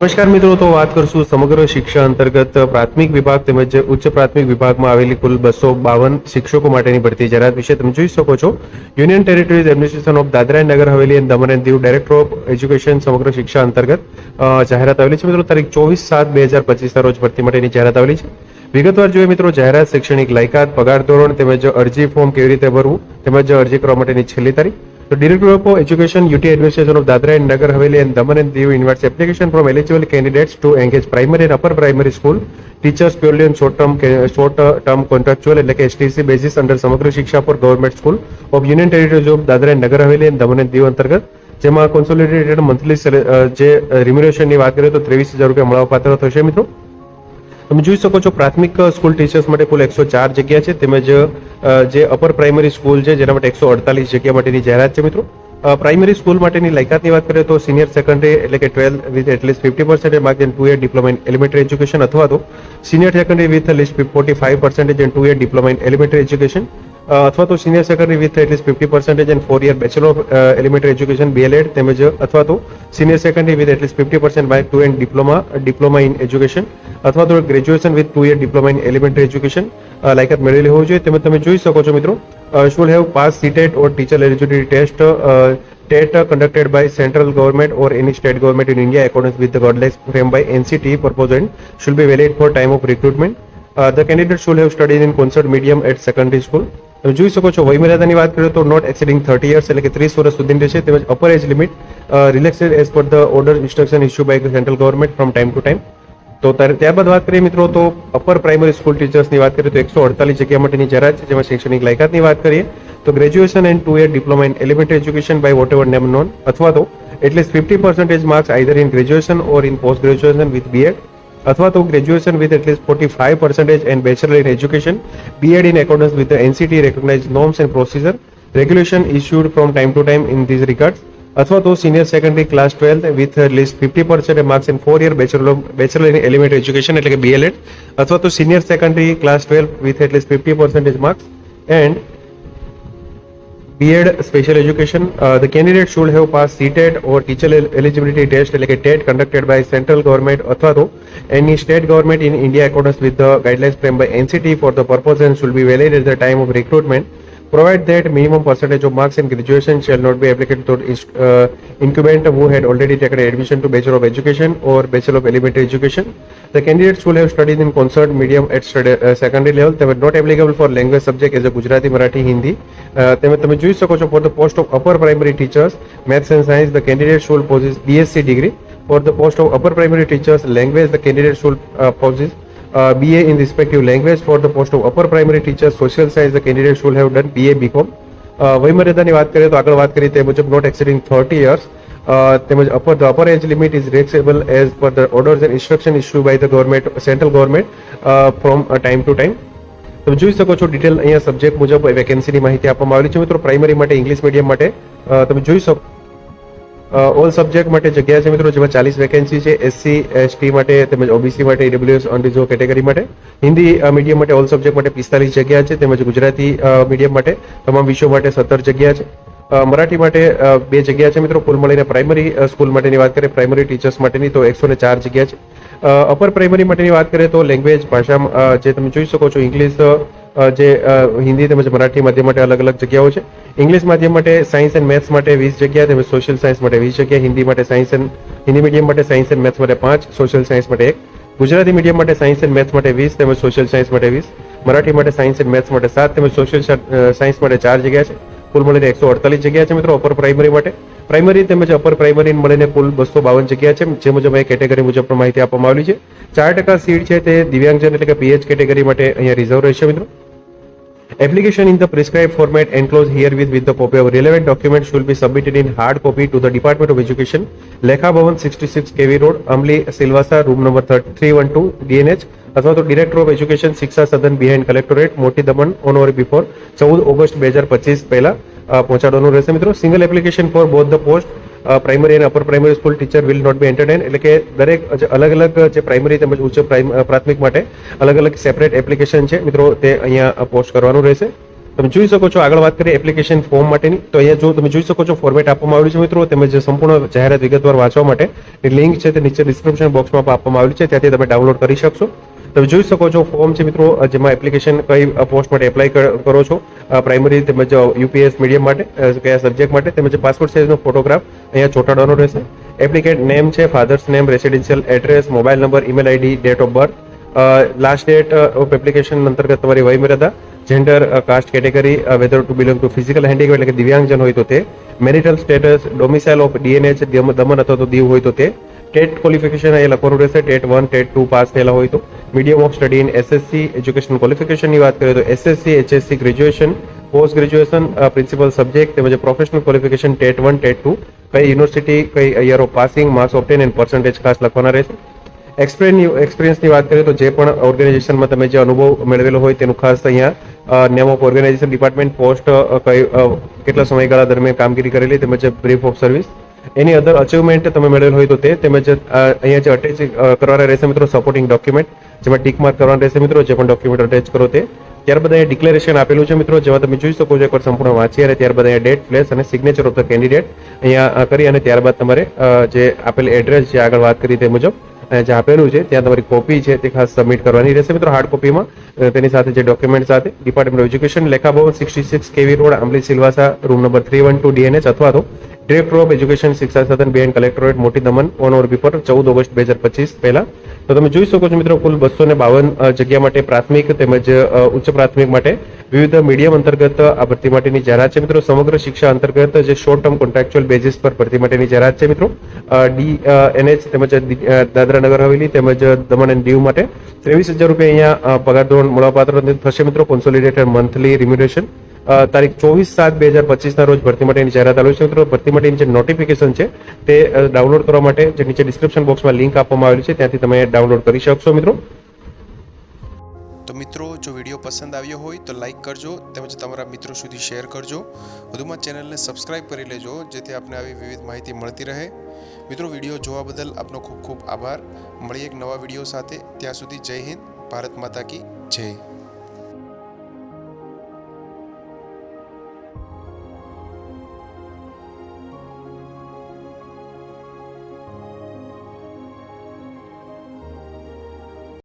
નમસ્કાર મિત્રો, તો વાત કરશું સમગ્ર શિક્ષા અંતર્ગત પ્રાથમિક વિભાગ તેમજ ઉચ્ચ પ્રાથમિક વિભાગમાં આવેલી કુલ બસો બાવન શિક્ષકો માટેની ભરતી જાહેરાત વિશે તમે જોઈ શકો છો. Union territories administration of Dadra and Nagar Haveli and Daman and Diu director of education Samagra Shiksha અંતર્ગત જાહેરાત આવેલી છે. મિત્રો, તારીખ ચોવીસ સાત બે હજાર પચીસના રોજ ભરતી માટેની જાહેરાત આવેલી છે. વિગતવાર જોઈએ મિત્રો, જાહેરાત શૈક્ષણિક લાયકાત, પગાર ધોરણ તેમજ અરજી ફોર્મ કેવી રીતે ભરવું તેમજ અરજી કરવા માટેની છેલ્લી તારીખ. તો director of education UT administration of Dadra and Nagar Haveli and Daman and Diu invites application from eligible candidates to engage primary and upper primary school teachers purely on short term short term contractual એટલે કે STC basis under Samagra Shiksha પર government school of union territories of Dadra and Nagar Haveli and Daman and Diu અંતર્ગત જેમાં consolidated monthly જે રિમ્યુનેશનની વાત કરીએ તો ત્રેવીસ હજાર રૂપિયા મળવા પાત્ર થશે મિત્રો. તમે જોઈ શકો છો પ્રાથમિક સ્કૂલ ટીચર્સ માટે કુલ એકસો ચાર જગ્યા છે. તેમજ જે અપર પ્રાઇમરી સ્કૂલ છે, જેના માટે એકસો અડતાલીસ જગ્યા માટેની જાહેરાત છે મિત્રો. પ્રાઇમરી સ્કૂલ માટેની લાયકાતની વાત કરીએ તો સિનિયર સેકન્ડરી એટલે કે twelfth with at least fifty percentage mark and two year diploma in elementary education અથવા તો senior secondary with least forty five percentage and two year diploma in elementary education. અથવા તો senior secondary with at least fifty percentage and four year bachelor of elementary education B El Ed તેમજ અથવા તો senior secondary with at least fifty percent by two and diploma diploma in education અથવા તો graduation with two year diploma in elementary education લાયકાત મેળવેલી હોવી જોઈએ તેમજ તમે જોઈ શકો છો મિત્રો should have pass CTET or teacher eligibility test TET by central government or any state government in India accordance with the guidelines framed by NCT purpose and should be valid for time of recruitment. Uh, the candidate should have studied in concert medium at secondary school. તમે જોઈ શકો છો વયમર્યાદાની વાત કરીએ તો not exceeding thirty years એટલે કે ત્રીસ વર્ષ સુધીની રહેશે તેમજ upper age limit relaxed as per the order instruction issue by central government from time to time તો ત્યારબાદ વાત કરીએ મિત્રો, તો અપર પ્રાઇમરી સ્કૂલ ટીચર્સની વાત કરીએ તો એકસો અડતાલીસ જગ્યા માટેની જાહેરાત છે, જેમાં શૈક્ષણિક લાયકાતની વાત કરીએ, તો graduation and two year diploma in elementary education by whatever name known અથવા તો at least fifty percentage marks either in graduation or in post graduation with B Ed અથવા તો graduation with at least forty five percentage and bachelor in education B Ed in accordance with NCT recognise norms and procedure regulation issued from time to time in these regards અથવા તો senior secondary class twelfth with least fifty percent marks in four year bachelor bachelor in elementary education એટલે કે બીએલએડ અથવા તો senior secondary class twelfth with at least fifty percentage marks and B.Ed Special Education, uh, the candidate should have passed CTET or teacher el- eligibility test like a TET conducted by central government અથવા તો any state government in India accordance with the guidelines framed by NCT for the purpose and should be valid at the time of recruitment. Provide that minimum percentage of marks in graduation shall not be applicable to uh, incumbent who had already taken admission to Bachelor of Education or Bachelor of Elementary Education. The candidates who have studied in concert medium at study, uh, secondary level. They were not applicable for language subject as a Gujarati, Marathi, Hindi. Uh, તમે જોઈ શકો છો the post of upper primary teachers, maths and science, the candidate should possess BSc degree. For the post of upper primary teachers, language, the candidate should uh, possess uh, BA in respective language. For the post of upper primary teacher social science, the candidate should have done BA BCom. Uh, વયમર્યાદાની વાત કરીએ તો આગળ વાત કરીએ તે મુજબ not exceeding thirty years તેમજ upper the upper age limit is relaxable as per the orders and instruction issue by the government central government from time to time તમે જોઈ શકો છો ડિટેલ અહીંયા સબ્જેક્ટ મુજબ વેકેન્સીની માહિતી આપવામાં આવેલી છે મિત્રો પ્રાઇમરી માટે ઇંગ્લિશ મીડિયમ માટે તમે જોઈ શકો ઓલ સબ્જેક્ટ માટે જગ્યા છે મિત્રો, જેમાં ચાલીસ વેકેન્સી છે એસસી એસટી માટે તેમજ ઓબીસી માટે ઈડબ્લ્યુએસ અનરિઝર્વ કેટેગરી માટે. હિન્દી મીડિયમ માટે ઓલ સબ્જેક્ટ માટે પિસ્તાલીસ જગ્યા છે, તેમજ ગુજરાતી મીડિયમ માટે તમામ વિષયો માટે સત્તર જગ્યા છે. મરાઠી માટે બે જગ્યા છે મિત્રો, કુલ મળીને પ્રાઇમરી સ્કૂલ માટેની વાત કરીએ પ્રાઇમરી ટીચર્સ માટેની તો એકસો ચાર જગ્યા છે. અપર પ્રાઇમરી માટેની વાત કરીએ તો લેંગ્વેજ ભાષામાં જે તમે જોઈ શકો છો ઇંગ્લિશ જે હિન્દી તેમજ મરાઠી માધ્યમ માટે અલગ અલગ જગ્યાઓ છે. ઇંગ્લિશ માધ્યમ માટે સાયન્સ એન્ડ મેથ્સ માટે વીસ જગ્યા, તેમજ સોશિયલ સાયન્સ માટે વીસ જગ્યા, હિન્દી માટે સાયન્સ એન્ડ હિન્દી મીડિયમ માટે સાયન્સ એન્ડ મેથ્સ માટે પાંચ સોશિયલ સાયન્સ માટે એક. ગુજરાતી મીડિયમ માટે સાયન્સ એન્ડ મેથ્સ માટે વીસ, તેમજ સોશિયલ સાયન્સ માટે વીસ. મરાઠી માટે સાયન્સ એન્ડ મેથ્સ માટે સાત, તેમજ સોશિયલ સાયન્સ માટે ચાર જગ્યા છે. કુલ મળીને એકસો અડતાલીસ જગ્યા છે મિત્રો અપર પ્રાઇમરી માટે. પ્રાઇમરી તેમજ અપર પ્રાઇમરી મળીને કુલ બસો બાવન જગ્યા છે, જે મુજબ અહીં કેટેગરી મુજબ પણ માહિતી આપવામાં આવેલી છે. ચાર ટકા સીટ છે તે દિવ્યાંગજન એટલે કે પીએચ કેટેગરી માટે અહીંયા રિઝર્વ રહેશે મિત્રો. Application in the prescribed format enclosed herewith with the copy of relevant documents should be submitted in hard copy to the Department of Education, Lekha Bhavan 66 KV Road, Amli, Silvasa, room number 312, DNH, અથવા તો director of education શિક્ષા Sadan behind collectorate Moti Daman on or before ચૌદ August બે હજાર પચીસ પહેલા પહોંચાડવાનું રહેશે મિત્રો single application for both the post primary અને upper primary school teacher will not be entertain એટલે કે દરેક અલગ અલગ જે પ્રાઇમરી તેમજ ઉચ્ચ પ્રાથમિક માટે અલગ અલગ સેપરેટ એપ્લિકેશન છે. મિત્રો, તે અહીંયા પોસ્ટ કરવાનું રહેશે. તમે જોઈ શકો છો, આગળ વાત કરીએ એપ્લિકેશન ફોર્મ માટેની. તો અહીંયા જો તમે જોઈ શકો છો ફોર્મેટ આપવામાં આવ્યું છે મિત્રો. તેમજ સંપૂર્ણ જાહેરાત વિગતવાર વાંચવા માટે. લિંક છે તે નીચે ડિસ્ક્રિપ્શન બોક્સમાં આપવામાં આવ્યું છે. ત્યાંથી તમે ડાઉનલોડ કરી શકશો. તમે જોઈ શકો છો ફોર્મ છે મિત્રો જેમાં એપ્લિકેશન કઈ પોસ્ટ માટે એપ્લાય કરો છો. પ્રાઇમરી તેમજ યુપીએસ મીડિયમ માટે કયા સબ્જેક્ટ માટે, તેમજ પાસપોર્ટ સાઇઝનો ફોટોગ્રાફ અહીંયા ચોંટાડવાનો રહેશે. એપ્લિકેન્ટ નેમ છે father's name residential address mobile number email ID date of birth last date of application અંતર્ગત તમારી વયમર્યાદા gender caste category whether to belong to physical handicap એટલે કે દિવ્યાંગજન હોય તો તે. Marital status domicile of DNH Daman અથવા તો દીવ હોય તો તે. ટેટ ક્વોલિફિકેશન અહીંયા લખવાનું રહેશે TET one TET two pass થયેલા હોય તો. Medium of study in SSC education ક્વોલિફિકેશનની વાત કરીએ તો SSC HSC graduation post graduation principal subject તેમજ professional qualification TET one, TET two. કઈ યુનિવર્સિટી કઈ year of passing marks obtained and percentage ખાસ લખવાના રહેશે. એક્સપિરિયન્સ એક્સપિરિયન્સની વાત કરીએ તો જે પણ ઓર્ગેનાઇઝેશનમાં તમે જે અનુભવ મેળવેલો હોય તેનું ખાસ અહીંયા name of organisation department post કઈ કેટલા સમયગાળા દરમિયાન કામગીરી કરેલી તેમજ brief of service any other achievement તમે મેળવેલ હોય તો તે તેમજ અહીંયા જે અટેચ કરવાના રહેશે મિત્રો સપોર્ટિંગ ડોક્યુમેન્ટ જેમાં ટીક માર્ક કરવાના રહેશે મિત્રો, જે પણ ડોક્યુમેન્ટ અટેચ કરો તે. ત્યારબાદ અહીંયા ડિક્લેરેશન આપેલું છે મિત્રો, જેમાં તમે જોઈ શકો છો એકવાર સંપૂર્ણ વાંચી અને ત્યારબાદ અહીંયા ડેટ પ્લેસ અને સિગ્નેચર ઓફ ધ કેન્ડિડેટ અહીંયા કરી અને ત્યારબાદ તમારે જે આપેલ એડ્રેસ જે આગળ વાત કરી તે મુજબ જે આપેલું છે, ત્યાં તમારી કોપી છે તે ખાસ સબમિટ કરવાની રહેશે મિત્રો હાર્ડ કોપીમાં તેની સાથે જે ડોક્યુમેન્ટ સાથે department of education Lekha Bhavan sixty six કેવી road Amli Silvassa room number three one two DNH અથવા તો ડિરેક્ટર ઓફ એજ્યુકેશન શિક્ષા સદન બેન collectorate Moti Daman on or before ચૌદ ઓગસ્ટ બે હજાર પચીસ પહેલા. તો તમે જોઈ શકો છો મિત્રો, કુલ બસો ને બાવન જગ્યા માટે પ્રાથમિક તેમજ ઉચ્ચ પ્રાથમિક માટે વિવિધ મીડિયમ અંતર્ગત આ ભરતી માટેની જાહેરાત છે મિત્રો. સમગ્ર શિક્ષા અંતર્ગત જે શોર્ટ ટર્મ કોન્ટ્રાક્ચ્યુઅલ બેઝિસ પર ભરતી માટેની જાહેરાત છે મિત્રો. ડી એનએચ તેમજ દાદરા નગર હવેલી તેમજ દમણ એન્ડ દીવ માટે ત્રેવીસ હજાર રૂપિયા અહીંયા પગાર ધોરણ મળવાપાત્ર થશે મિત્રો. કોન્સોલિડેટેડ મંથલી રિમ્યુનેશન તારીખ ચોવીસ સાત બે હજાર પચીસના રોજ ભરતી માટેની જાહેરાત આવેલી છે. મિત્રો, ભરતી માટેની જે નોટિફિકેશન છે, તે ડાઉનલોડ કરવા માટે જે નીચે ડિસ્ક્રિપ્શન બોક્સમાં લિંક આપવામાં આવેલી છે, ત્યાંથી તમે ડાઉનલોડ કરી શકશો, મિત્રો. તો મિત્રો, જો વીડિયો પસંદ આવ્યો હોય, તો લાઇક કરજો, તેમજ તમારા મિત્રો સુધી શેર કરજો. વધુમાં ચેનલને સબસ્ક્રાઇબ કરી લેજો, જેથી આપને આવી વિવિધ માહિતી મળતી રહે. મિત્રો, વીડિયો જોવા બદલ આપનો ખૂબ ખૂબ આભાર. મળીએ એક નવા વીડિયો સાથે. ત્યાં સુધી જય હિન્દ, ભારત માતા કી જય.